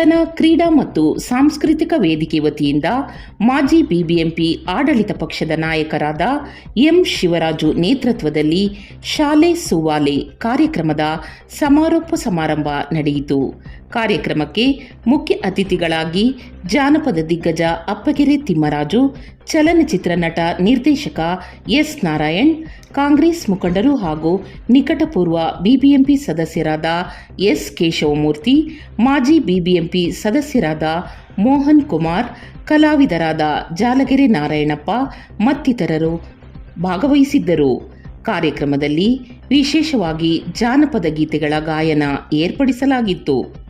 ಸ್ಪಂದನ ಕ್ರೀಡಾ ಮತ್ತು ಸಾಂಸ್ಕೃತಿಕ ವೇದಿಕೆ ವತಿಯಿಂದ ಮಾಜಿ ಬಿಬಿಎಂಪಿ ಆಡಳಿತ ಪಕ್ಷದ ನಾಯಕರಾದ ಎಂ ಶಿವರಾಜು ನೇತೃತ್ವದಲ್ಲಿ ಶಾಲೆ ಸುವಾಲೆ ಕಾರ್ಯಕ್ರಮದ ಸಮಾರೋಪ ಸಮಾರಂಭ ನಡೆಯಿತು. ಕಾರ್ಯಕ್ರಮಕ್ಕೆ ಮುಖ್ಯ ಅತಿಥಿಗಳಾಗಿ ಜಾನಪದ ದಿಗ್ಗಜ ಅಪ್ಪಗೆರೆ ತಿಮ್ಮರಾಜು, ಚಲನಚಿತ್ರ ನಟ ನಿರ್ದೇಶಕ ಎಸ್ ನಾರಾಯಣ್, ಕಾಂಗ್ರೆಸ್ ಮುಖಂಡರು ಹಾಗೂ ನಿಕಟಪೂರ್ವ ಬಿಬಿಎಂಪಿ ಸದಸ್ಯರಾದ ಎಸ್ ಕೇಶವಮೂರ್ತಿ, ಮಾಜಿ ಬಿಬಿಎಂಪಿ ಸದಸ್ಯರಾದ ಮೋಹನ್ ಕುಮಾರ್, ಕಲಾವಿದರಾದ ಜಾಲಗೆರೆ ನಾರಾಯಣಪ್ಪ ಮತ್ತಿತರರು ಭಾಗವಹಿಸಿದ್ದರು. ಕಾರ್ಯಕ್ರಮದಲ್ಲಿ ವಿಶೇಷವಾಗಿ ಜಾನಪದ ಗೀತೆಗಳ ಗಾಯನ ಏರ್ಪಡಿಸಲಾಗಿತ್ತು.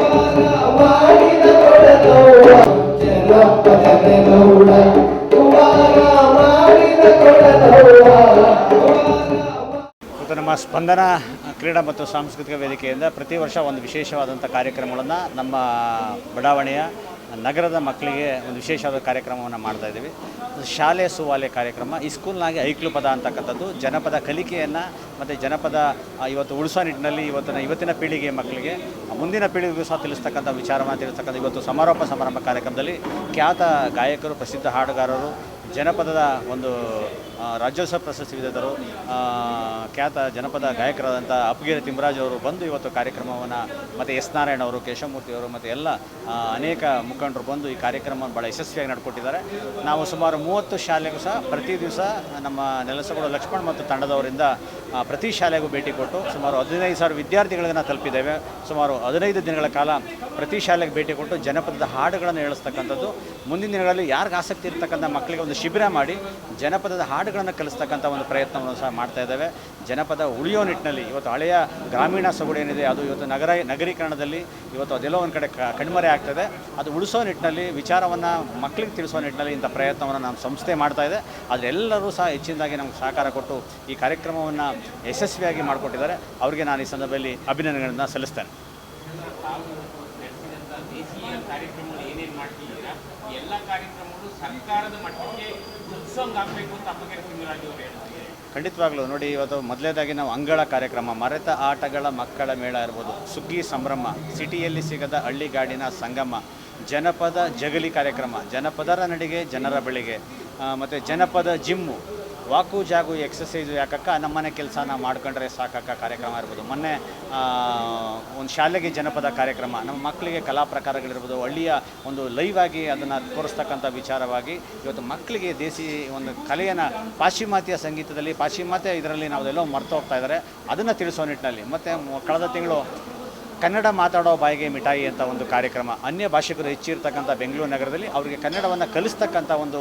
ಇವತ್ತು ನಮ್ಮ ಸ್ಪಂದನ ಕ್ರೀಡಾ ಮತ್ತು ಸಾಂಸ್ಕೃತಿಕ ವೇದಿಕೆಯಿಂದ ಪ್ರತಿ ವರ್ಷ ಒಂದು ವಿಶೇಷವಾದಂಥ ಕಾರ್ಯಕ್ರಮಗಳನ್ನು ನಮ್ಮ ಬಡಾವಣೆಯ ನಗರದ ಮಕ್ಕಳಿಗೆ ಒಂದು ವಿಶೇಷವಾದ ಕಾರ್ಯಕ್ರಮವನ್ನು ಮಾಡ್ತಾ ಇದ್ದೀವಿ. ಶಾಲೆ ಸುವಾಲೆ ಕಾರ್ಯಕ್ರಮ. ಈ ಸ್ಕೂಲ್ನಾಗೆ ಐಕ್ಲು ಪದ ಅಂತಕ್ಕಂಥದ್ದು. ಜನಪದ ಕಲಿಕೆಯನ್ನು ಮತ್ತು ಜನಪದ ಇವತ್ತು ಉಳಿಸೋ ನಿಟ್ಟಿನಲ್ಲಿ ಇವತ್ತಿನ ಇವತ್ತಿನ ಪೀಳಿಗೆ ಮಕ್ಕಳಿಗೆ ಮುಂದಿನ ಪೀಳಿಗೆಗೂ ಸಹ ತಿಳಿಸ್ತಕ್ಕಂಥ ವಿಚಾರವನ್ನು ತಿಳಿಸ್ತಕ್ಕಂಥ ಇವತ್ತು ಸಮಾರೋಪ ಸಮಾರಂಭ ಕಾರ್ಯಕ್ರಮದಲ್ಲಿ ಖ್ಯಾತ ಗಾಯಕರು, ಪ್ರಸಿದ್ಧ ಹಾಡುಗಾರರು ಜನಪದದ ಒಂದು ರಾಜ್ಯೋತ್ಸವ ಪ್ರಶಸ್ತಿ ವಿಜೇತರು ಖ್ಯಾತ ಜನಪದ ಗಾಯಕರಾದಂಥ ಅಪ್ಗಿರಿ ತಿಮ್ಮರಾಜ್ ಅವರು ಬಂದು ಇವತ್ತು ಕಾರ್ಯಕ್ರಮವನ್ನು ಮತ್ತು ಎಸ್ ನಾರಾಯಣ ಅವರು, ಕೇಶವಮೂರ್ತಿ ಅವರು ಮತ್ತು ಎಲ್ಲ ಅನೇಕ ಮುಖಂಡರು ಬಂದು ಈ ಕಾರ್ಯಕ್ರಮವನ್ನು ಭಾಳ ಯಶಸ್ವಿಯಾಗಿ ನಡ್ಕೊಟ್ಟಿದ್ದಾರೆ. ನಾವು ಸುಮಾರು ಮೂವತ್ತು ಶಾಲೆಗೂ ಸಹ ಪ್ರತಿ ದಿವಸ ನಮ್ಮ ನೆಲಸಗೋಡು ಲಕ್ಷ್ಮಣ್ ಮತ್ತು ತಂಡದವರಿಂದ ಪ್ರತಿ ಶಾಲೆಗೂ ಭೇಟಿ ಕೊಟ್ಟು ಸುಮಾರು ಹದಿನೈದು ಸಾವಿರ ವಿದ್ಯಾರ್ಥಿಗಳನ್ನು ತಲುಪಿದ್ದೇವೆ. ಸುಮಾರು ಹದಿನೈದು ದಿನಗಳ ಕಾಲ ಪ್ರತಿ ಶಾಲೆಗೆ ಭೇಟಿ ಕೊಟ್ಟು ಜನಪದದ ಹಾಡುಗಳನ್ನು ಹೇಳಿಸ್ತಕ್ಕಂಥದ್ದು. ಮುಂದಿನ ದಿನಗಳಲ್ಲಿ ಯಾರಿಗೆ ಆಸಕ್ತಿ ಇರ್ತಕ್ಕಂಥ ಮಕ್ಕಳಿಗೆ ಒಂದು ಶಿಬಿರ ಮಾಡಿ ಜನಪದದ ಹಾಡುಗಳನ್ನು ಕಲಿಸ್ತಕ್ಕಂಥ ಒಂದು ಪ್ರಯತ್ನವನ್ನು ಸಹ ಮಾಡ್ತಾ ಇದ್ದೇವೆ. ಜನಪದ ಉಳಿಯೋ ನಿಟ್ಟಿನಲ್ಲಿ ಇವತ್ತು ಹಳೆಯ ಗ್ರಾಮೀಣ ಸೊಗಡು ಏನಿದೆ, ಅದು ಇವತ್ತು ನಗರ, ನಗರೀಕರಣದಲ್ಲಿ ಇವತ್ತು ಅದೆಲ್ಲೋ ಒಂದು ಕಡೆ ಕಣ್ಮರೆ ಆಗ್ತದೆ. ಅದು ಉಳಿಸೋ ನಿಟ್ಟಿನಲ್ಲಿ, ವಿಚಾರವನ್ನು ಮಕ್ಕಳಿಗೆ ತಿಳಿಸೋ ನಿಟ್ಟಿನಲ್ಲಿ ಇಂಥ ಪ್ರಯತ್ನವನ್ನು ನಮ್ಮ ಸಂಸ್ಥೆ ಮಾಡ್ತಾ ಇದೆ. ಅದರೆಲ್ಲರೂ ಸಹ ಹೆಚ್ಚಿನದಾಗಿ ನಮ್ಗೆ ಸಹಕಾರ ಕೊಟ್ಟು ಈ ಕಾರ್ಯಕ್ರಮವನ್ನು ಯಶಸ್ವಿಯಾಗಿ ಮಾಡಿಕೊಟ್ಟಿದ್ದಾರೆ. ಅವರಿಗೆ ನಾನು ಈ ಸಂದರ್ಭದಲ್ಲಿ ಅಭಿನಂದನೆಗಳನ್ನು ಸಲ್ಲಿಸ್ತೇನೆ. ದೇಶೀಯ ಕಾರ್ಯಕ್ರಮಗಳು ಏನೇನು ಮಾಡ್ತಿದ್ದೀರಾ ಎಲ್ಲ ಕಾರ್ಯಕ್ರಮಗಳು ಸರ್ಕಾರದ ಮಟ್ಟಕ್ಕೆ ಉತ್ಸವ ಆಗಬೇಕು ಅಂತ ಅಪ್ಪಗೆರೆ ತಿಮ್ಮರಾಜು ಅವರು ಹೇಳ್ತಾರೆ ಖಂಡಿತವಾಗ್ಲೂ, ನೋಡಿ ಇವತ್ತು ಮೊದಲೇದಾಗಿ ನಾವು ಅಂಗಳ ಕಾರ್ಯಕ್ರಮ, ಮರೆತ ಆಟಗಳ ಮಕ್ಕಳ ಮೇಳ ಇರ್ಬೋದು, ಸುಗ್ಗಿ ಸಂಭ್ರಮ, ಸಿಟಿಯಲ್ಲಿ ಸಿಗದ ಹಳ್ಳಿಗಾಡಿನ ಸಂಗಮ, ಜನಪದ ಜಗಲಿ ಕಾರ್ಯಕ್ರಮ, ಜನಪದರ ನಡಿಗೆ, ಜನರ ಬೆಳಿಗ್ಗೆ ಮತ್ತು ಜನಪದ ಜಿಮ್ಮು ವಾಕು ಜಾಗು ಎಕ್ಸಸೈಸು ಯಾಕಕ್ಕ? ನಮ್ಮನೆ ಕೆಲಸ ನಾವು ಮಾಡ್ಕೊಂಡ್ರೆ ಸಾಕಕ್ಕ ಕಾರ್ಯಕ್ರಮ ಇರ್ಬೋದು. ಮೊನ್ನೆ ಒಂದು ಶಾಲೆಗೆ ಜನಪದ ಕಾರ್ಯಕ್ರಮ. ನಮ್ಮ ಮಕ್ಕಳಿಗೆ ಕಲಾ ಪ್ರಕಾರಗಳಿರ್ಬೋದು, ಹಳ್ಳಿಯ ಒಂದು ಲೈವ್ ಆಗಿ ಅದನ್ನು ತೋರಿಸ್ತಕ್ಕಂಥ ವಿಚಾರವಾಗಿ ಇವತ್ತು ಮಕ್ಕಳಿಗೆ ದೇಸಿ ಒಂದು ಕಲೆಯನ್ನು ಪಾಶ್ಚಿಮಾತ್ಯ ಸಂಗೀತದಲ್ಲಿ, ಪಾಶ್ಚಿಮಾತ್ಯ ಇದರಲ್ಲಿ ನಾವೆಲ್ಲೋ ಮರ್ತು ಹೋಗ್ತಾ ಇದ್ದಾರೆ ಅದನ್ನು ತಿಳಿಸೋ ನಿಟ್ಟಿನಲ್ಲಿ. ಮತ್ತು ಕಳೆದ ತಿಂಗಳು ಕನ್ನಡ ಮಾತಾಡೋ ಬಾಯಿಗೆ ಮಿಠಾಯಿ ಅಂತ ಒಂದು ಕಾರ್ಯಕ್ರಮ. ಅನ್ಯ ಭಾಷಿಕರು ಹೆಚ್ಚಿರ್ತಕ್ಕಂಥ ಬೆಂಗಳೂರು ನಗರದಲ್ಲಿ ಅವರಿಗೆ ಕನ್ನಡವನ್ನು ಕಲಿಸ್ತಕ್ಕಂಥ ಒಂದು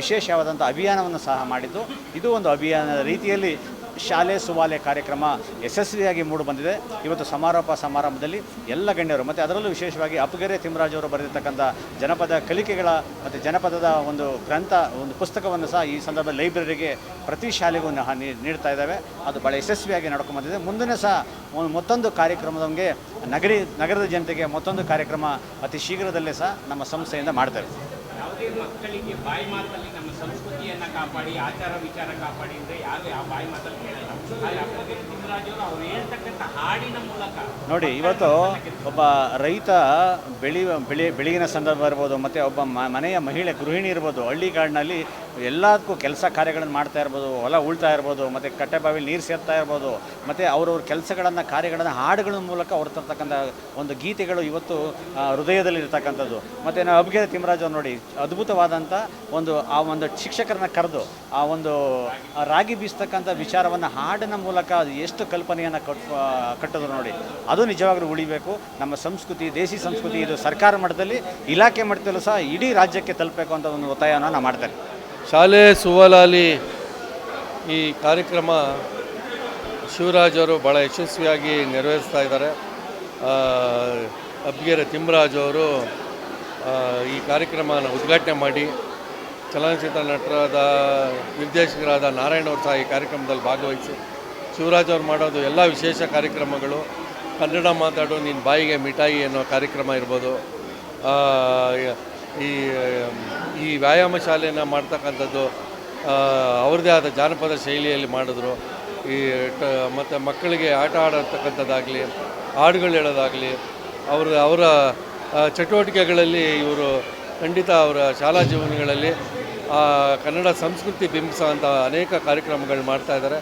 ವಿಶೇಷವಾದಂಥ ಅಭಿಯಾನವನ್ನು ಸಹ ಮಾಡಿದ್ದು. ಇದು ಒಂದು ಅಭಿಯಾನದ ರೀತಿಯಲ್ಲಿ ಶಾಲೆ ಸುವಾಲೆ ಕಾರ್ಯಕ್ರಮ ಯಶಸ್ವಿಯಾಗಿ ಮೂಡು ಬಂದಿದೆ. ಇವತ್ತು ಸಮಾರೋಪ ಸಮಾರಂಭದಲ್ಲಿ ಎಲ್ಲ ಗಣ್ಯರು ಮತ್ತು ಅದರಲ್ಲೂ ವಿಶೇಷವಾಗಿ ಅಪ್ಗೆರೆ ತಿಮ್ಮರಾಜ್ ಅವರು ಬರೆದಿರ್ತಕ್ಕಂಥ ಜನಪದ ಕಲಿಕೆಗಳ ಮತ್ತು ಜನಪದದ ಒಂದು ಗ್ರಂಥ, ಒಂದು ಪುಸ್ತಕವನ್ನು ಸಹ ಈ ಸಂದರ್ಭದಲ್ಲಿ ಲೈಬ್ರರಿಗೆ ಪ್ರತಿ ಶಾಲೆಗೂ ನೀಡ್ತಾ ಇದ್ದಾವೆ. ಅದು ಭಾಳ ಯಶಸ್ವಿಯಾಗಿ ನಡ್ಕೊಂಡು ಬಂದಿದೆ. ಮುಂದಿನ ಸಹ ಮತ್ತೊಂದು ಕಾರ್ಯಕ್ರಮದೊಂದಿಗೆ ನಗರಿ, ನಗರದ ಜನತೆಗೆ ಮತ್ತೊಂದು ಕಾರ್ಯಕ್ರಮ ಅತಿ ಶೀಘ್ರದಲ್ಲೇ ಸಹ ನಮ್ಮ ಸಂಸ್ಥೆಯಿಂದ ಮಾಡ್ತೇವೆ. ಯಾವುದೇ ಮಕ್ಕಳಿಗೆ ಬಾಯಿ ಮಾತಲ್ಲಿ ನಮ್ಮ ಸಂಸ್ಕೃತಿಯನ್ನ ಕಾಪಾಡಿ, ಆಚಾರ ವಿಚಾರ ಕಾಪಾಡಿ ಅಂದ್ರೆ ಯಾರು ಯಾವ ಬಾಯಿ ಮಾತಲ್ಲಿ ಆದರೆ ಅಪ್ಪಗೆರೆ ಅವರು, ಅವ್ರು ಹೇಳ್ತಕ್ಕಂಥ ಹಾಡಿನ ಮೂಲಕ ನೋಡಿ, ಇವತ್ತು ಒಬ್ಬ ರೈತ ಬೆಳಿ ಬೆಳಿ ಬೆಳಗಿನ ಸಂದರ್ಭ ಇರ್ಬೋದು, ಮತ್ತು ಒಬ್ಬ ಮನೆಯ ಮಹಿಳೆ ಗೃಹಿಣಿ ಇರ್ಬೋದು ಹಳ್ಳಿಗಾಡಿನಲ್ಲಿ ಎಲ್ಲದಕ್ಕೂ ಕೆಲಸ ಕಾರ್ಯಗಳನ್ನು ಮಾಡ್ತಾ ಇರ್ಬೋದು, ಹೊಲ ಉಳ್ತಾ ಇರ್ಬೋದು, ಮತ್ತು ಕಟ್ಟೆ ಬಾವಿಲಿ ನೀರು ಸೇರ್ತಾ ಇರ್ಬೋದು, ಮತ್ತು ಅವ್ರವ್ರ ಕೆಲಸಗಳನ್ನು, ಕಾರ್ಯಗಳನ್ನು, ಹಾಡುಗಳ ಮೂಲಕ ಅವ್ರು ತರ್ತಕ್ಕಂಥ ಒಂದು ಗೀತೆಗಳು ಇವತ್ತು ಹೃದಯದಲ್ಲಿರ್ತಕ್ಕಂಥದ್ದು. ಮತ್ತು ನಾವು ಅಬ್ಗೆರೆ ತಿಮ್ಮರಾಜ್ ಅವ್ರು ನೋಡಿ, ಅದ್ಭುತವಾದಂಥ ಒಂದು, ಆ ಒಂದು ಶಿಕ್ಷಕರನ್ನ ಕರೆದು, ಆ ಒಂದು ರಾಗಿ ಬೀಸ್ತಕ್ಕಂಥ ವಿಚಾರವನ್ನು ಹಾಡಿನ ಮೂಲಕ ಎಷ್ಟು ಕಲ್ಪನೆಯನ್ನು ಕಟ್ ಕಟ್ಟಿದ್ರು ನೋಡಿ, ಅದು ನಿಜವಾಗ್ಲೂ ಉಳಿಬೇಕು. ನಮ್ಮ ಸಂಸ್ಕೃತಿ ದೇಸಿ ಸಂಸ್ಕೃತಿ, ಇದು ಸರ್ಕಾರ ಮಟ್ಟದಲ್ಲಿ, ಇಲಾಖೆ ಮಟ್ಟದಲ್ಲೂ ಸಹ ಇಡೀ ರಾಜ್ಯಕ್ಕೆ ತಲುಪಬೇಕು ಅಂತ ಒಂದು ಒತ್ತಾಯವನ್ನು ನಾವು ಮಾಡ್ತೇನೆ. ಶಾಲೆ ಸುವಲಾಲಿ ಈ ಕಾರ್ಯಕ್ರಮ ಶಿವರಾಜ್ ಅವರು ಭಾಳ ಯಶಸ್ವಿಯಾಗಿ ನೆರವೇರಿಸ್ತಾ ಇದ್ದಾರೆ. ಅಬ್ಗೆರೆ ತಿಮ್ಮರಾಜ್ ಅವರು ಈ ಕಾರ್ಯಕ್ರಮನ ಉದ್ಘಾಟನೆ ಮಾಡಿ, ಚಲನಚಿತ್ರ ನಟರಾದ ನಿರ್ದೇಶಕರಾದ ನಾರಾಯಣ ಅವರು ಸಹ ಈ ಕಾರ್ಯಕ್ರಮದಲ್ಲಿ ಭಾಗವಹಿಸಿ, ಶಿವರಾಜ್ ಅವ್ರು ಮಾಡೋದು ಎಲ್ಲ ವಿಶೇಷ ಕಾರ್ಯಕ್ರಮಗಳು. ಕನ್ನಡ ಮಾತಾಡು ನಿನ್ನ ಬಾಯಿಗೆ ಮಿಠಾಯಿ ಅನ್ನೋ ಕಾರ್ಯಕ್ರಮ ಇರ್ಬೋದು. ಈ ಈ ವ್ಯಾಯಾಮ ಶಾಲೆಯನ್ನು ಮಾಡ್ತಕ್ಕಂಥದ್ದು ಅವ್ರದ್ದೇ ಆದ ಜಾನಪದ ಶೈಲಿಯಲ್ಲಿ ಮಾಡಿದ್ರು. ಈ, ಟ, ಮತ್ತು ಮಕ್ಕಳಿಗೆ ಆಟ ಆಡತಕ್ಕಂಥದ್ದಾಗಲಿ, ಹಾಡುಗಳು ಹೇಳೋದಾಗಲಿ, ಅವ್ರ, ಅವರ ಚಟುವಟಿಕೆಗಳಲ್ಲಿ ಇವರು ಖಂಡಿತ ಅವರ ಶಾಲಾ ಜೀವನಗಳಲ್ಲಿ ಕನ್ನಡ ಸಂಸ್ಕೃತಿ ಬಿಂಬಿಸುವಂಥ ಅನೇಕ ಕಾರ್ಯಕ್ರಮಗಳು ಮಾಡ್ತಾ ಇದ್ದಾರೆ.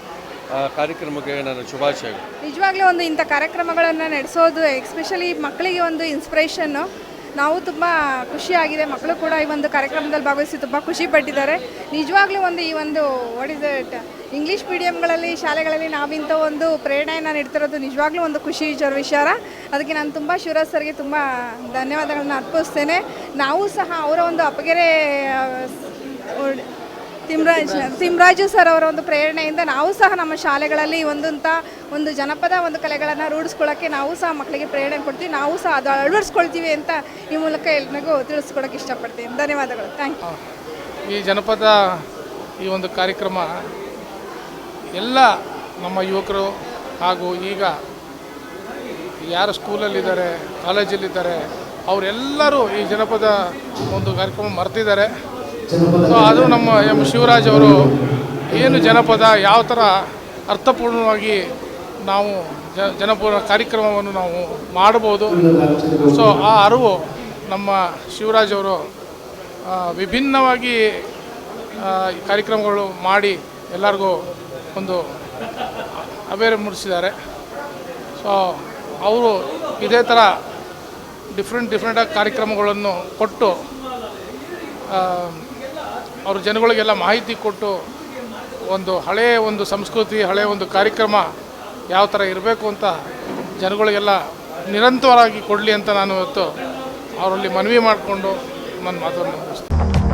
ಆ ಕಾರ್ಯಕ್ರಮಕ್ಕೆ ನಾನು ಶುಭಾಶಯಗಳು. ನಿಜವಾಗ್ಲೂ ಒಂದು ಇಂಥ ಕಾರ್ಯಕ್ರಮಗಳನ್ನು ನಡೆಸೋದು, ಎಸ್ಪೆಷಲಿ ಮಕ್ಕಳಿಗೆ ಒಂದು ಇನ್ಸ್ಪಿರೇಷನ್ನು ನಾವು ತುಂಬ ಖುಷಿಯಾಗಿದೆ. ಮಕ್ಕಳು ಕೂಡ ಈ ಒಂದು ಕಾರ್ಯಕ್ರಮದಲ್ಲಿ ಭಾಗವಹಿಸಿ ತುಂಬ ಖುಷಿ ಪಟ್ಟಿದ್ದಾರೆ. ನಿಜವಾಗ್ಲೂ ಒಂದು ಈ ಒಂದು ವಾಟ್ ಇಸ್ ಇಟ್ ಇಂಗ್ಲೀಷ್ ಮೀಡಿಯಮ್ಗಳಲ್ಲಿ ಶಾಲೆಗಳಲ್ಲಿ ನಾವಿಂಥ ಒಂದು ಪ್ರೇರಣೆಯನ್ನು ನೀಡ್ತಿರೋದು ನಿಜವಾಗ್ಲೂ ಒಂದು ಖುಷಿ ವಿಚಾರ. ಅದಕ್ಕೆ ನಾನು ತುಂಬ ಶಿವರಾಜ್ ಸರ್ಗೆ ತುಂಬ ಧನ್ಯವಾದಗಳನ್ನು ಅರ್ಪಿಸ್ತೇನೆ. ನಾವು ಸಹ ಅವರ ಒಂದು ಅಪಗೆರೆ ತಿಮ್ರಾಜ್ ತಿಮ್ರಾಜು ಸರ್ ಅವರ ಒಂದು ಪ್ರೇರಣೆಯಿಂದ ನಾವು ಸಹ ನಮ್ಮ ಶಾಲೆಗಳಲ್ಲಿ ಒಂದಂಥ ಒಂದು ಜನಪದ ಒಂದು ಕಲೆಗಳನ್ನು ರೂಢಿಸ್ಕೊಳ್ಳೋಕ್ಕೆ ನಾವು ಸಹ ಮಕ್ಕಳಿಗೆ ಪ್ರೇರಣೆ ಕೊಡ್ತೀವಿ. ನಾವು ಸಹ ಅದು ಅಳವಡಿಸ್ಕೊಳ್ತೀವಿ ಅಂತ ಈ ಮೂಲಕ ಎಲ್ರಿಗೂ ತಿಳಿಸ್ಕೊಡೋಕೆ ಇಷ್ಟಪಡ್ತೀನಿ. ಧನ್ಯವಾದಗಳು. ಥ್ಯಾಂಕ್ ಯು ಈ ಜನಪದ ಈ ಒಂದು ಕಾರ್ಯಕ್ರಮ ಎಲ್ಲ ನಮ್ಮ ಯುವಕರು ಹಾಗೂ ಈಗ ಯಾರು ಸ್ಕೂಲಲ್ಲಿದ್ದಾರೆ, ಕಾಲೇಜಲ್ಲಿದ್ದಾರೆ, ಅವರೆಲ್ಲರೂ ಈ ಜನಪದ ಒಂದು ಕಾರ್ಯಕ್ರಮ ಮರ್ತಿದ್ದಾರೆ. ಸೊ ಅದು ನಮ್ಮ ಎಂ ಶಿವರಾಜ್ ಅವರು ಏನು ಜನಪದ ಯಾವ ಥರ ಅರ್ಥಪೂರ್ಣವಾಗಿ ನಾವು ಜನಪದ ಕಾರ್ಯಕ್ರಮವನ್ನು ನಾವು ಮಾಡಬಹುದು ಸೊ ಆ ಅರಿವು ನಮ್ಮ ಶಿವರಾಜ್ ಅವರು ವಿಭಿನ್ನವಾಗಿ ಕಾರ್ಯಕ್ರಮಗಳು ಮಾಡಿ ಎಲ್ಲರಿಗೂ ಒಂದು ಅವೇರ್ ಮೂಡಿಸಿದ್ದಾರೆ. ಸೊ ಅವರು ಇದೇ ಥರ ಡಿಫ್ರೆಂಟ್, ಡಿಫ್ರೆಂಟಾಗಿ ಕಾರ್ಯಕ್ರಮಗಳನ್ನು ಕೊಟ್ಟು ಅವ್ರ ಜನಗಳಿಗೆಲ್ಲ ಮಾಹಿತಿ ಕೊಟ್ಟು ಒಂದು ಹಳೆಯ ಒಂದು ಸಂಸ್ಕೃತಿ ಹಳೆಯ ಒಂದು ಕಾರ್ಯಕ್ರಮ ಯಾವ ಥರ ಇರಬೇಕು ಅಂತ ಜನಗಳಿಗೆಲ್ಲ ನಿರಂತರವಾಗಿ ಕೊಡಲಿ ಅಂತ ನಾನು ಇವತ್ತು ಅವರಲ್ಲಿ ಮನವಿ ಮಾಡಿಕೊಂಡು ನನ್ನ ಮಾತನ್ನು